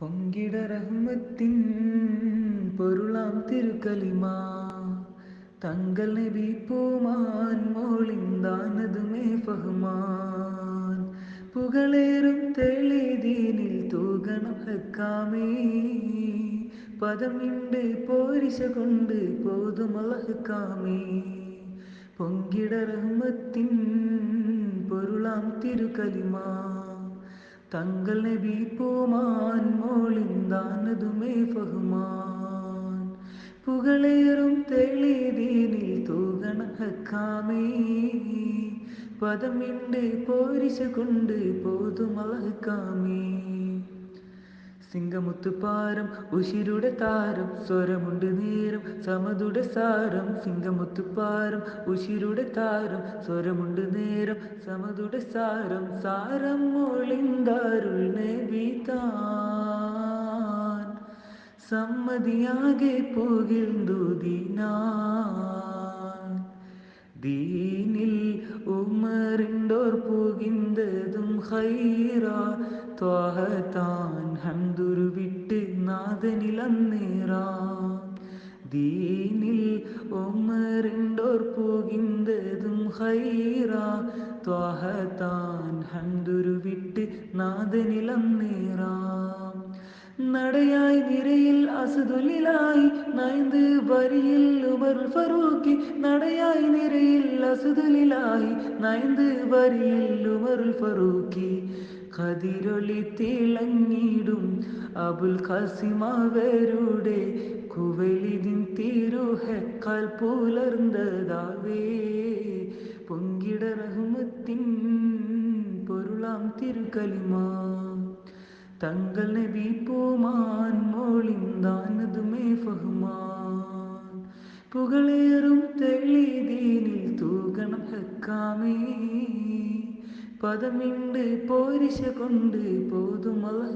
പൊങ്കിട റഹ്മത്തിൻ പൊരുളാം തിരുക്കലിമാ. തങ്കൽ നബി പൂമാൻ മോളിന്താനതുമേ ഫഹ്മാൻ. പുകളേറും തെളിദീനിൽ തൂകണം ഹക്കാമേ. പദമിണ്ട് പോരിശ കൊണ്ട് പോതുമളഹക്കാമേ പൊങ്കിട റഹ്മത്തിൻ പൊരുളാം തിരുക്കലിമാ. തങ്ങൾ നബി പോമാൻ മോളിന്താനതുമേ ബഹുമാൻ. പുകളേറും തെളിദീനിൽ തൂകണ ഹക്കാമേ. പദമിണ്ട് പോരിശ കൊണ്ട് സിംഗമുത്തുപാരം ഉശിരുടെ താരം സ്വരമുണ്ട് നേരം സമതുടെ സാരം. സിംഗമുത്തുപാരം ഉശിരുടെ താരം സ്വരമുണ്ട് നേരം സമതുടെ സാരം. സാരം ഒളിന്താരുൾ നബിതാൻ സമ്മതിയാകെ പോകിന്തു ദീനാൻ. ദീനിൽ ഉമറിണ്ടോർ പോകിന്തതും ഹൈറ ത്വാഹത്താൻ ഹംദുരു വിട്ട് നാദനിൽ അന്നേറാ ദീനിൽ ഉമറിണ്ടോർ പോകിന്തതും ഹൈറ ത്വാഹത്താൻ ഹംദുരു വിട്ട് നാദനിൽ അന്നേറാം നടയായി നിരയിൽ ഫറൂഖി നടയായി നിരയിൽ അസുതുലിലായി നൈന്ത് വരിയിൽ ഉമർ ഫറൂഖി. കതിരൊളി തിളങ്ങിടും അബുൽ ഖാസിം അവരുടെ കുവലിതിൻ തിരുഹക്കാൽ പുലർന്നതാവേ. പൊങ്കിട റഹ്മത്തിൻ പൊരുളാം തിരുക്കലിമാ തങ്ങൾ നബി പൂമാൻ മോളിന്താനതുമേ ഫഹ്മാൻ. പുകളേറും തെളിദീനിൽ തൂകണം ഹക്കാമേ. പദമിണ്ട് പോരിശ കൊണ്ട് പോതുമളക്കാമേ